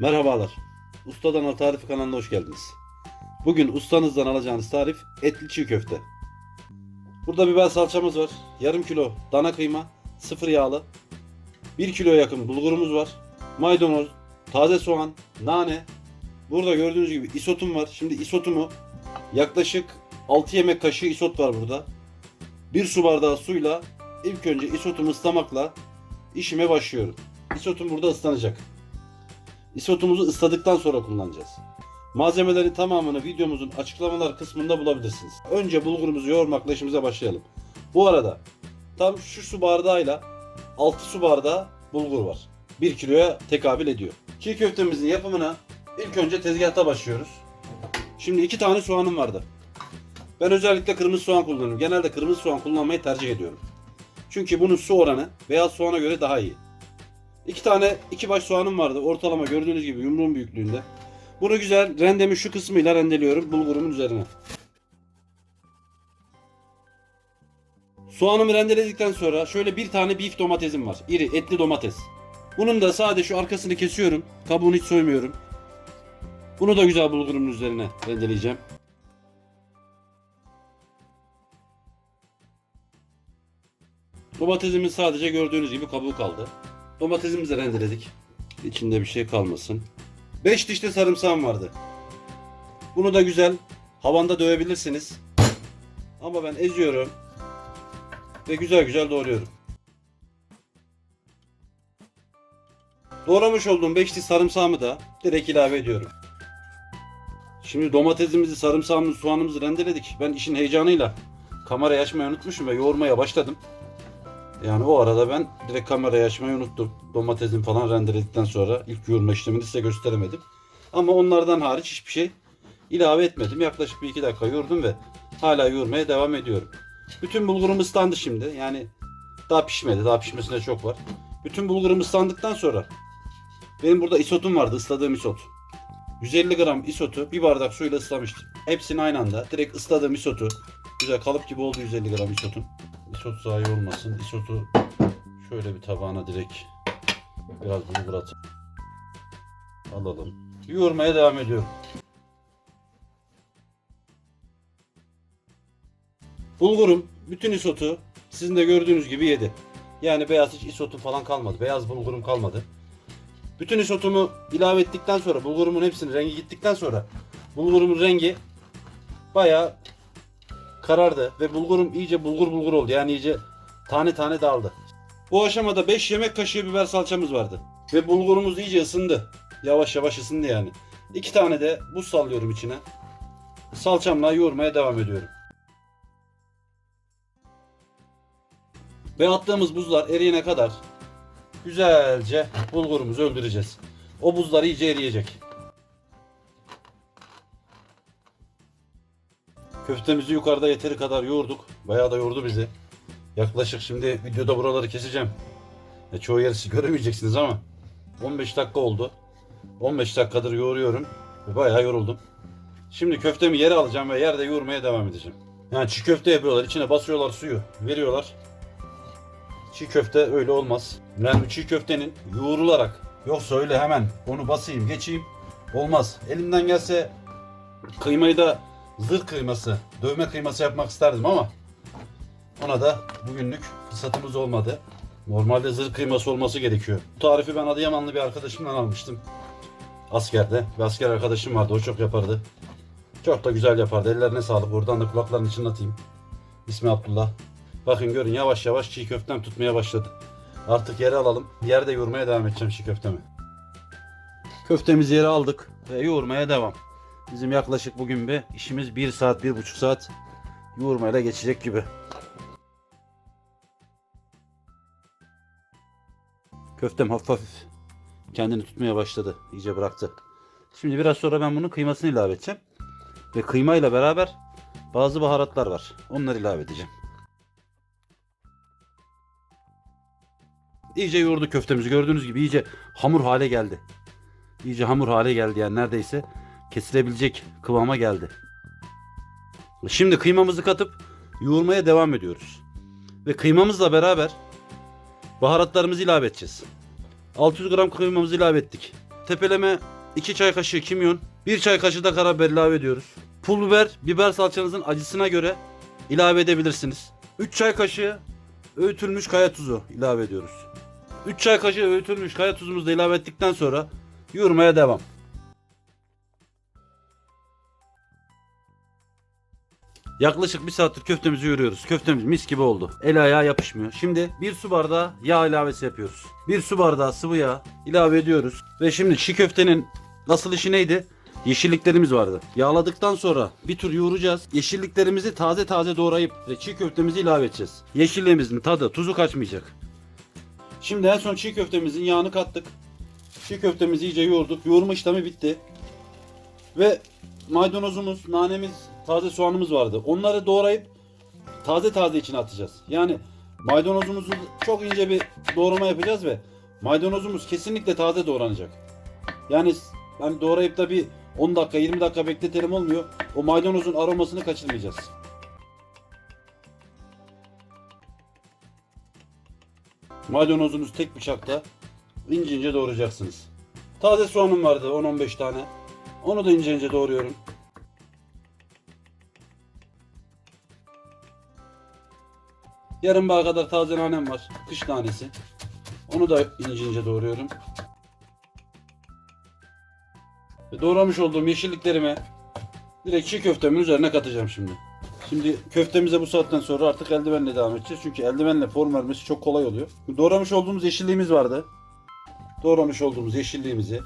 Merhabalar. Ustadan Al Tarifi kanalına hoş geldiniz. Bugün ustanızdan alacağınız tarif etli çiğ köfte. Burada biber salçamız var. Yarım kilo dana kıyma, sıfır yağlı. 1 kilo yakın bulgurumuz var. Maydanoz, taze soğan, nane. Burada gördüğünüz gibi isotum var. Şimdi isotumu yaklaşık 6 yemek kaşığı isot var burada. 1 su bardağı suyla ilk önce isotumu ıslamakla işime başlıyorum. Isotum burada ıslanacak. İsotumuzu ısladıktan sonra kullanacağız. Malzemelerin tamamını videomuzun açıklamalar kısmında bulabilirsiniz. Önce bulgurumuzu yoğurmakla işimize başlayalım. Bu arada tam şu su bardağıyla 6 su bardağı bulgur var. 1 kiloya tekabül ediyor. Çiğ köftemizin yapımına ilk önce tezgahta başlıyoruz. Şimdi iki tane soğanım vardı. Ben özellikle kırmızı soğan kullanıyorum. Genelde kırmızı soğan kullanmayı tercih ediyorum. Çünkü bunun su oranı beyaz soğana göre daha iyi. İki tane iki baş soğanım vardı. Ortalama gördüğünüz gibi yumruğun büyüklüğünde. Bunu güzel rendemin şu kısmıyla rendeliyorum bulgurumun üzerine. Soğanımı rendeledikten sonra şöyle bir tane beef domatesim var. İri etli domates. Bunun da sadece şu arkasını kesiyorum. Kabuğunu hiç soymuyorum. Bunu da güzel bulgurumun üzerine rendeleyeceğim. Domatesimin sadece gördüğünüz gibi kabuğu kaldı. Domatesimizi de rendeledik. İçinde bir şey kalmasın. 5 dişli sarımsağım vardı. Bunu da güzel havanda dövebilirsiniz. Ama ben eziyorum. Ve güzel güzel doğruyorum. Doğramış olduğum 5 diş sarımsağımı da direkt ilave ediyorum. Şimdi domatesimizi, sarımsağımızı, soğanımızı rendeledik. Ben işin heyecanıyla kamerayı açmayı unutmuşum ve yoğurmaya başladım. Yani o arada ben direkt kamerayı açmayı unuttum. Domatesin falan rendeledikten sonra ilk yoğurma işlemini size gösteremedim. Ama onlardan hariç hiçbir şey ilave etmedim. Yaklaşık bir iki dakika yoğurdum ve hala yoğurmaya devam ediyorum. Bütün bulgurum ıslandı şimdi. Yani daha pişmedi. Daha pişmesine çok var. Bütün bulgurum ıslandıktan sonra benim burada isotum vardı. ısladığım isot. 150 gram isotu bir bardak suyla ıslamıştım. Hepsini aynı anda. Direkt ısladığım isotu. Güzel kalıp gibi oldu 150 gram isotun. Isot zayi olmasın. Isotu şöyle bir tabağına direkt biraz bulgur atıp alalım. Yoğurmaya devam ediyorum. Bulgurum bütün isotu sizin de gördüğünüz gibi yedi. Yani beyaz hiç isotum falan kalmadı. Beyaz bulgurum kalmadı. Bütün isotumu ilave ettikten sonra bulgurumun hepsinin rengi gittikten sonra bulgurumun rengi bayağı karardı ve bulgurum iyice bulgur bulgur oldu. Yani iyice tane tane dağıldı. Bu aşamada 5 yemek kaşığı biber salçamız vardı. Ve bulgurumuz iyice ısındı. Yavaş yavaş ısındı yani. 2 tane de buz sallıyorum içine. Salçamla yoğurmaya devam ediyorum. Ve attığımız buzlar eriyene kadar güzelce bulgurumuzu öldüreceğiz. O buzlar iyice eriyecek. Köftemizi yukarıda yeteri kadar yoğurduk. Bayağı da yordu bizi. Yaklaşık şimdi videoda buraları keseceğim. E, çoğu yeri siz göremeyeceksiniz ama 15 dakika oldu. 15 dakikadır yoğuruyorum ve bayağı yoruldum. Şimdi köftemi yere alacağım ve yerde yoğurmaya devam edeceğim. Yani çiğ köfte yapıyorlar. içine basıyorlar suyu. Veriyorlar. Çiğ köfte öyle olmaz. Yani çiğ köftenin yoğrularak yoksa öyle hemen onu basayım geçeyim olmaz. Elimden gelse kıymayı da zırh kıyması, dövme kıyması yapmak isterdim ama ona da bugünlük fırsatımız olmadı. Normalde zırh kıyması olması gerekiyor. Bu tarifi ben Adıyamanlı bir arkadaşımdan almıştım. Askerde. Bir asker arkadaşım vardı. O çok yapardı. Çok da güzel yapardı. Ellerine sağlık. Oradan da kulaklarını çınlatayım. İsmi Abdullah. Bakın görün yavaş yavaş çiğ köftem tutmaya başladı. Artık yere alalım. Yerde yoğurmaya devam edeceğim çiğ köftemi. Köftemizi yere aldık ve yoğurmaya devam. Bizim yaklaşık bugün bir işimiz 1 saat, 1,5 saat yoğurmayla geçecek gibi. Köftem hafif hafif kendini tutmaya başladı. İyice bıraktı. Şimdi biraz sonra ben bunun kıymasını ilave edeceğim. Ve kıymayla beraber bazı baharatlar var. Onları ilave edeceğim. İyice yoğurdu köftemizi. Gördüğünüz gibi iyice hamur hale geldi. İyice hamur hale geldi yani neredeyse kesilebilecek kıvama geldi. Şimdi kıymamızı katıp yoğurmaya devam ediyoruz. Ve kıymamızla beraber baharatlarımızı ilave edeceğiz. 600 gram kıymamızı ilave ettik. tepeleme 2 çay kaşığı kimyon, 1 çay kaşığı da karabiber ilave ediyoruz. Pul biber, biber salçanızın acısına göre ilave edebilirsiniz. 3 çay kaşığı öğütülmüş kaya tuzu ilave ediyoruz. 3 çay kaşığı öğütülmüş kaya tuzumuzu da ilave ettikten sonra yoğurmaya devam. Yaklaşık bir saattir köftemizi yoğuruyoruz. Köftemiz mis gibi oldu. El ayağa yapışmıyor. Şimdi bir su bardağı yağ ilavesi yapıyoruz. Bir su bardağı sıvı yağ ilave ediyoruz. Ve şimdi çiğ köftenin nasıl işi neydi? Yeşilliklerimiz vardı. Yağladıktan sonra bir tur yoğuracağız. Yeşilliklerimizi taze taze doğrayıp ve çiğ köftemizi ilave edeceğiz. Yeşilliğimizin tadı, tuzu kaçmayacak. Şimdi en son çiğ köftemizin yağını kattık. Çiğ köftemizi iyice yoğurduk. Yoğurma işlemi bitti. Ve maydanozumuz, nanemiz, taze soğanımız vardı. Onları doğrayıp taze taze içine atacağız. Yani maydanozumuzu çok ince bir doğrama yapacağız ve maydanozumuz kesinlikle taze doğranacak. Yani hani doğrayıp da bir 10 dakika 20 dakika bekletelim olmuyor. O maydanozun aromasını kaçırmayacağız. Maydanozunuzu tek bıçakta ince ince doğrayacaksınız. Taze soğanım vardı 10-15 tane. Onu da ince ince doğruyorum. Yarım bağ kadar taze nanem var. Kış nanesi. Onu da ince ince doğruyorum. Ve doğramış olduğum yeşilliklerimi direkt çiğ köftemin üzerine katacağım şimdi. Şimdi köftemize bu saatten sonra artık eldivenle devam edeceğiz. Çünkü eldivenle form vermesi çok kolay oluyor. Doğramış olduğumuz yeşilliğimiz vardı. Doğramış olduğumuz yeşilliğimizi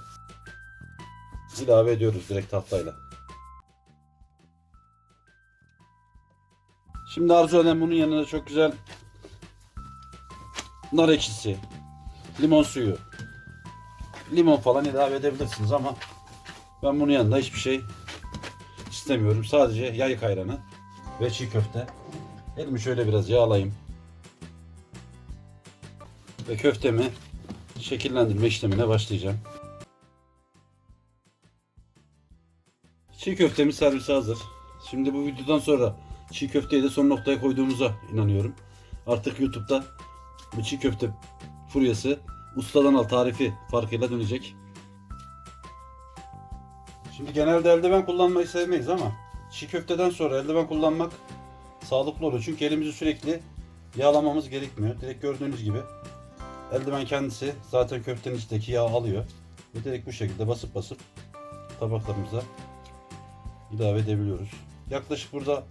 ilave ediyoruz direkt tahtayla. Şimdi arzu eden bunun yanına çok güzel nar ekşisi, limon suyu, limon falan ilave edebilirsiniz ama ben bunun yanında hiçbir şey istemiyorum. Sadece yayık ayranı ve çiğ köfte. Elimi şöyle biraz yağlayayım. Ve köftemi şekillendirme işlemine başlayacağım. Çiğ köftemiz servise hazır. Şimdi bu videodan sonra çiğ köfteyi de son noktaya koyduğumuza inanıyorum. Artık YouTube'da bu çiğ köfte furyası ustadan al tarifi farkıyla dönecek. Şimdi genelde eldiven kullanmayı sevmeyiz ama çiğ köfteden sonra eldiven kullanmak sağlıklı oluyor. Çünkü elimizi sürekli yağlamamız gerekmiyor. Direkt gördüğünüz gibi eldiven kendisi zaten köftenin içindeki yağı alıyor. Ve direkt bu şekilde basıp basıp tabaklarımıza ilave edebiliyoruz. Yaklaşık burada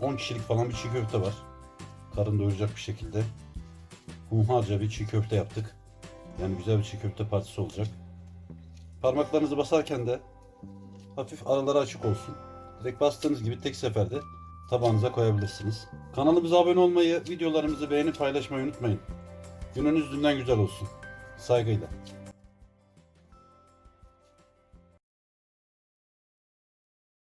10 kişilik falan bir çiğ köfte var. Karın doyuracak bir şekilde. Hunharca bir çiğ köfte yaptık. Yani güzel bir çiğ köfte partisi olacak. Parmaklarınızı basarken de hafif araları açık olsun. Direkt bastığınız gibi tek seferde tabağınıza koyabilirsiniz. Kanalımıza abone olmayı, videolarımızı beğenip paylaşmayı unutmayın. Gününüz dünden güzel olsun. Saygıyla.